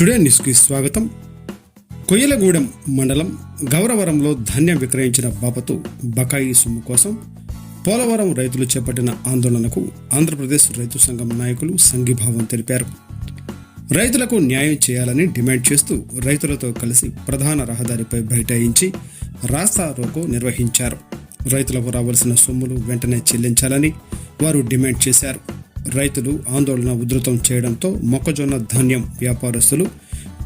Today న్యూస్కి స్వాగతం. కొయ్యలగూడెం మండలం గౌరవరంలో ధాన్యం విక్రయించిన బాపతు బకాయి సొమ్ము కోసం పోలవరం రైతులు చేపట్టిన ఆందోళనకు ఆంధ్రప్రదేశ్ రైతు సంఘం నాయకులు సంఘీభావం తెలిపారు. రైతులకు న్యాయం చేయాలని డిమాండ్ చేస్తూ రైతులతో కలిసి ప్రధాన రహదారిపై బైఠాయించి రాస్తా రోకో నిర్వహించారు. రైతులకు రావాల్సిన సొమ్ములు వెంటనే చెల్లించాలని వారు డిమాండ్ చేశారు. రైతులు ఆందోళన ఉధృతం చేయడంతో మొక్కజొన్న ధాన్యం వ్యాపారస్తులు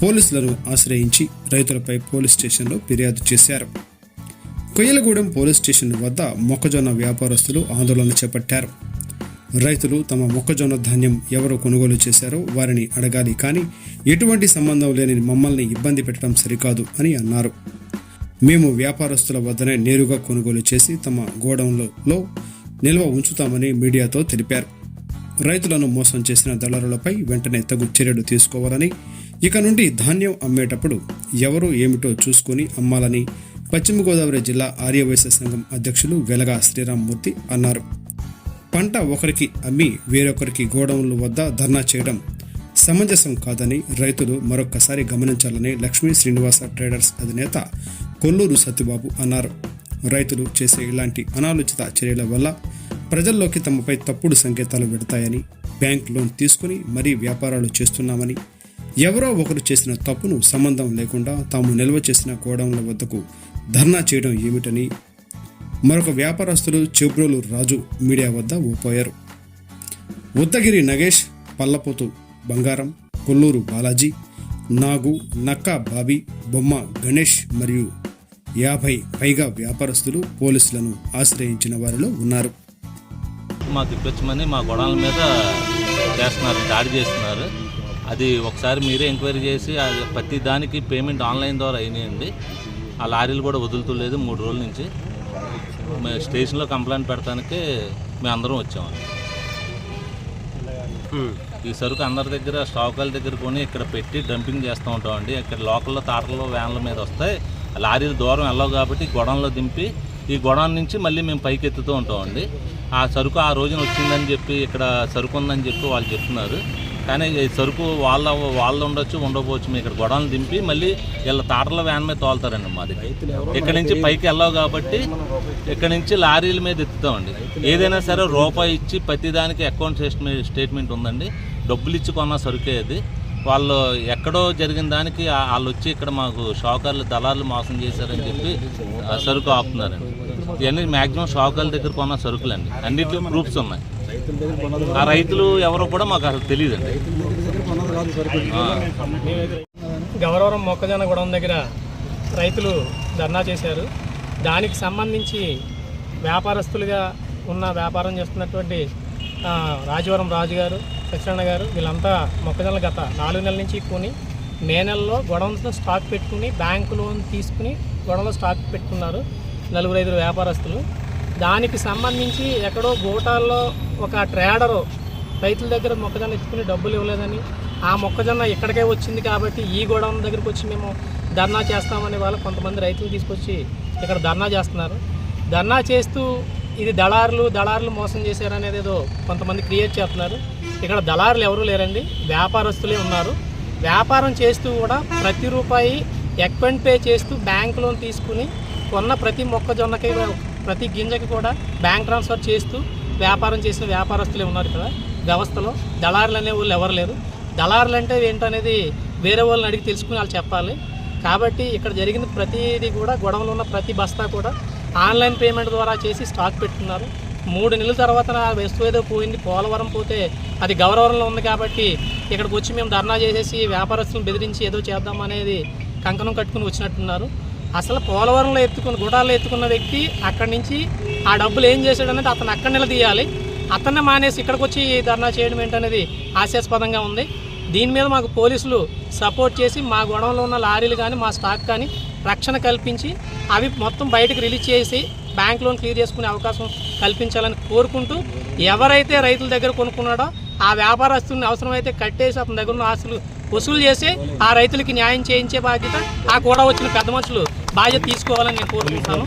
పోలీసులను ఆశ్రయించి రైతులపై పోలీస్ స్టేషన్లో ఫిర్యాదు చేశారు. కొయ్యలగూడెం పోలీస్ స్టేషన్ వద్ద మొక్కజొన్న వ్యాపారస్తులు ఆందోళన చేపట్టారు. రైతులు తమ మొక్కజొన్న ధాన్యం ఎవరు కొనుగోలు చేశారో వారిని అడగాలి కానీ ఎటువంటి సంబంధం లేని మమ్మల్ని ఇబ్బంది పెట్టడం సరికాదు అని అన్నారు. మేము వ్యాపారస్తుల వద్దనే నేరుగా కొనుగోలు చేసి తమ గోడౌన్లలో నిల్వ ఉంచుతామని మీడియాతో తెలిపారు. రైతులను మోసం చేసిన దళారులపై వెంటనే తగు చర్యలు తీసుకోవాలని ఇక నుండి ధాన్యం అమ్మేటప్పుడు ఎవరు ఏమిటో చూసుకొని అమ్మాలని పశ్చిమ గోదావరి జిల్లా ఆర్యవైశ్య సంఘం అధ్యక్షులు వెలగా శ్రీరామ్మూర్తి అన్నారు. పంట ఒకరికి అమ్మి వేరొకరికి గోడౌన్ల వద్ద ధర్నా చేయడం సమంజసం కాదని రైతులు మరొక్కసారి గమనించాలని లక్ష్మీ శ్రీనివాస ట్రేడర్స్ అధినేత కొల్లూరు సత్యబాబు అన్నారు. రైతులు చేసే ఇలాంటి అనాలోచిత చర్యల వల్ల ప్రజల్లోకి తమపై తప్పుడు సంకేతాలు పెడతాయని బ్యాంక్ లోన్ తీసుకుని మరీ వ్యాపారాలు చేస్తున్నామని ఎవరో ఒకరు చేసిన తప్పును సంబంధం లేకుండా తాము నిల్వ చేసిన గోడౌన్ల వద్దకు ధర్నా చేయడం ఏమిటని మరొక వ్యాపారస్తులు చెబ్రోలు రాజు మీడియా వద్ద ఓపోయారు ఉత్తగిరి నగేష్ పల్లపోతు బంగారం కొల్లూరు బాలాజీ నాగు నక్క బాబీ బొమ్మ గణేష్ మరియు యాభై పైగా వ్యాపారస్తులు పోలీసులను ఆశ్రయించిన వారిలో ఉన్నారు. మాకు ఇప్పించమని మా గొడవల మీద చేస్తున్నారు దాడి చేస్తున్నారు. అది ఒకసారి మీరే ఎంక్వైరీ చేసి ప్రతి దానికి పేమెంట్ ఆన్లైన్ ద్వారా అయినాయండి. ఆ లారీలు కూడా వదులుతులేదు మూడు రోజుల నుంచి. మేము స్టేషన్లో కంప్లైంట్ పెడతానికి మేము అందరం వచ్చామండి. ఈ సరుకు అందరి దగ్గర స్టాకుల దగ్గర కొని ఇక్కడ పెట్టి డంపింగ్ చేస్తూ ఉంటామండి. ఇక్కడ లోకల్లో తాటల్లో వ్యాన్ల మీద వస్తాయి. లారీలు దూరం వెళ్ళవు కాబట్టి గొడవలో దింపి ఈ గొడవ నుంచి మళ్ళీ మేము పైకి ఎత్తుతూ ఉంటామండి. ఆ సరుకు ఆ రోజున వచ్చిందని చెప్పి ఇక్కడ సరుకు ఉందని చెప్పి వాళ్ళు చెప్తున్నారు. కానీ ఈ సరుకు వాళ్ళ వాళ్ళు ఉండొచ్చు ఉండకపోవచ్చు మేము ఇక్కడ గొడవలు దింపి మళ్ళీ వీళ్ళ తాటల వ్యాన్ మీద తోలుతారండి మాది ఇక్కడ నుంచి పైకి వెళ్ళావు కాబట్టి ఇక్కడ నుంచి లారీల మీద ఎత్తుతామండి. ఏదైనా సరే రూపాయి ఇచ్చి ప్రతి దానికి అకౌంట్ స్టేట్మెంట్ స్టేట్మెంట్ ఉందండి. డబ్బులు ఇచ్చి కొన్న సరుకే అది. వాళ్ళు ఎక్కడో జరిగిన దానికి వాళ్ళు వచ్చి ఇక్కడ మాకు షాకర్లు దళాలు మోసం చేశారని చెప్పి ఆ సరుకు ఆపుతున్నారండి. ఇవన్నీ మ్యాక్సిమం షాకర్ల దగ్గర కొన్న సరుకులండి. అన్నింటిలో ప్రూఫ్స్ ఉన్నాయి. ఆ రైతులు ఎవరో కూడా మాకు అసలు తెలియదండి. గౌరవరం మొక్కజొన్న గొడవం దగ్గర రైతులు ధర్నా చేశారు. దానికి సంబంధించి వ్యాపారస్తులుగా ఉన్న వ్యాపారం చేస్తున్నటువంటి ఆ, రాజవరం రాజు గారు సత్యనారాయణ గారు వీళ్ళంతా మొక్కజొన్నలు గత నాలుగు నెలల నుంచి కొని మే నెలలో గొడవంలో స్టాక్ పెట్టుకుని బ్యాంకు లోన్ తీసుకుని గొడవలో స్టాక్ పెట్టుకున్నారు. నలుగురు ఐదుగురు వ్యాపారస్తులు. దానికి సంబంధించి ఎక్కడో గోటాల్లో ఒక ట్రేడరు రైతుల దగ్గర మొక్కజొన్న ఎత్తుకుని డబ్బులు ఇవ్వలేదని ఆ మొక్కజొన్న ఇక్కడికే వచ్చింది కాబట్టి ఈ గోడౌన్ దగ్గరికి వచ్చి మేము ధర్నా చేస్తామని వాళ్ళు కొంతమంది రైతులు తీసుకొచ్చి ఇక్కడ ధర్నా చేస్తున్నారు. ధర్నా చేస్తూ ఇది దళారులు దళారులు మోసం చేశారనేది ఏదో కొంతమంది క్రియేట్ చేస్తున్నారు. ఇక్కడ దళారులు ఎవరూ లేరండి వ్యాపారస్తులే ఉన్నారు. వ్యాపారం చేస్తూ కూడా ప్రతి రూపాయి ఎక్వెంట్ పే చేస్తూ బ్యాంక్ లోన్ తీసుకుని కొన్న ప్రతి మొక్కజొన్నకి ప్రతి గింజకి కూడా బ్యాంక్ ట్రాన్స్ఫర్ చేస్తూ వ్యాపారం చేసిన వ్యాపారస్తులే ఉన్నారు ఇక్కడ. వ్యవస్థలో దళారులు అనే వాళ్ళు ఎవరు లేరు. దళారులు అంటే ఏంటనేది వేరే వాళ్ళని అడిగి తెలుసుకుని వాళ్ళు చెప్పాలి. కాబట్టి ఇక్కడ జరిగిన ప్రతిదీ కూడా గొడవలు ఉన్న ప్రతి బస్తా కూడా ఆన్లైన్ పేమెంట్ ద్వారా చేసి స్టాక్ పెట్టుకున్నారు. మూడు నెలల తర్వాత నా వస్తువు ఏదో పోయింది పోలవరం పోతే అది గౌరవరంలో ఉంది కాబట్టి ఇక్కడికి వచ్చి మేము ధర్నా చేసేసి వ్యాపారస్తులను బెదిరించి ఏదో చేద్దాం అనేది కంకణం కట్టుకుని వచ్చినట్టున్నారు. అసలు పోలవరంలో ఎత్తుకున్న గుడాల్లో ఎత్తుకున్న వ్యక్తి అక్కడి నుంచి ఆ డబ్బులు ఏం చేశాడనేది అతను అక్కడ నిలదీయాలి అతన్ని మానేసి ఇక్కడికి వచ్చి ధర్నా చేయడం ఏంటనేది హాస్యాస్పదంగా ఉంది. దీని మీద మాకు పోలీసులు సపోర్ట్ చేసి మా గొడవలో ఉన్న లారీలు కానీ మా స్టాక్ కానీ రక్షణ కల్పించి అవి మొత్తం బయటకు రిలీజ్ చేసి బ్యాంక్ లోన్ క్లియర్ చేసుకునే అవకాశం కల్పించాలని కోరుకుంటూ ఎవరైతే రైతుల దగ్గర కొనుక్కున్నాడో ఆ వ్యాపారస్తుని అవసరమైతే కట్టేసి అతని దగ్గర ఉన్న ఆస్తులు వసూలు చేసి ఆ రైతులకి న్యాయం చేయించే బాధ్యత ఆ కూడా వచ్చిన పెద్ద మనుషులు బాధ్యత తీసుకోవాలని నేను కోరుకుంటున్నాను.